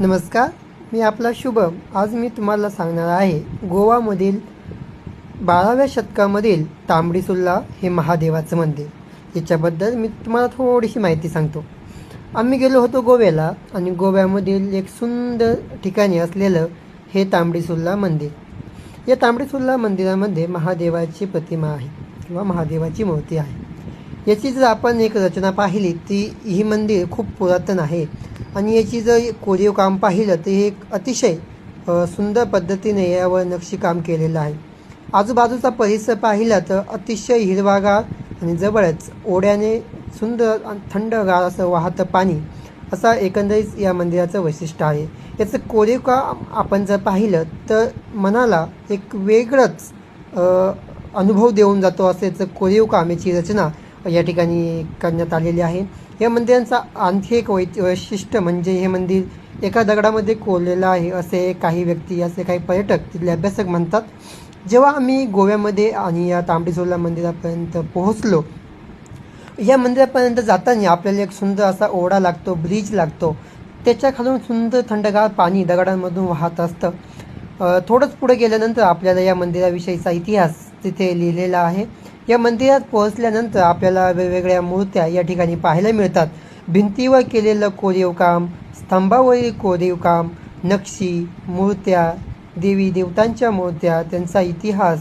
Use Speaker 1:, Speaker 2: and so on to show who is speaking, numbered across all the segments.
Speaker 1: नमस्कार मी आपला शुभम आज मी तुम्हाला सांगणार आहे गोवामधील बाराव्या शतकामधील तांबडीसुल्ला हे महादेवाचं मंदिर. याच्याबद्दल मी तुम्हाला थोडीशी माहिती सांगतो. आम्ही गेलो होतो गोव्याला आणि गोव्यामधील एक सुंदर ठिकाणी असलेलं हे तांबडीसुल्ला मंदिर. या तांबडीसुल्ला मंदिरामध्ये महादेवाची प्रतिमा आहे किंवा महादेवाची मूर्ती आहे. याची जर आपण एक रचना पाहिली ती ही मंदिर खूप पुरातन आहे. आणि याची जर कोरीव काम पाहिलं तर हे एक अतिशय सुंदर पद्धतीने यावर नक्षीकाम केलेलं आहे. आजूबाजूचा परिसर पाहिला तर अतिशय हिरवागार आणि जवळच ओढ्याने सुंदर आणि थंडगार असं वाहतं पाणी असा एकंदरीत या मंदिराचं वैशिष्ट्य आहे. याचं कोरीव काम आपण जर पाहिलं तर मनाला एक वेगळंच अनुभव देऊन जातो असं याचं कोरीव काम याची रचना या ठिकाणी करण्यात आलेली आहे. या मंदिरांचा आणखी एक वै वैशिष्ट्य म्हणजे हे मंदिर एका दगडामध्ये कोरलेलं आहे असे काही व्यक्ती असे काही पर्यटक तिथले अभ्यासक म्हणतात. जेव्हा आम्ही गोव्यामध्ये आणि या तांबडीसोला मंदिरापर्यंत पोहोचलो या मंदिरापर्यंत जाताना आपल्याला एक सुंदर असा ओढा लागतो ब्रिज लागतो. त्याच्या खालून सुंदर थंडगार पाणी दगडांमधून वाहत असतं. थोडंच पुढे गेल्यानंतर आपल्याला या मंदिराविषयीचा इतिहास तिथे लिहिलेला आहे. या मंदिरात पोहोचल्यानंतर आपल्याला वेगवेगळ्या मूर्त्या या ठिकाणी पाहायला मिळतात. भिंतीवर केलेलं कोरीव काम स्तंभावरील कोरीव काम नक्षी मूर्त्या देवी देवतांच्या मूर्त्या त्यांचा इतिहास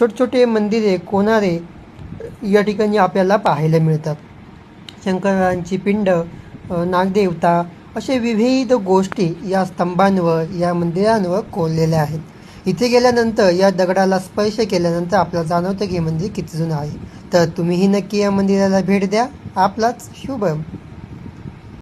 Speaker 1: छोटे छोटे मंदिरे कोणारे या ठिकाणी आपल्याला पाहायला मिळतात. शंकरांची पिंड नागदेवता असे विविध गोष्टी या स्तंभांवर या मंदिरांवर कोरलेल्या आहेत. इथे गेल्यानंतर या दगडाला स्पर्श केल्यानंतर आपल्याला जाणवतं की हे मंदिर किती जुनं आहे. तर तुम्हीही नक्की या मंदिराला भेट द्या. आपलाच शुभम.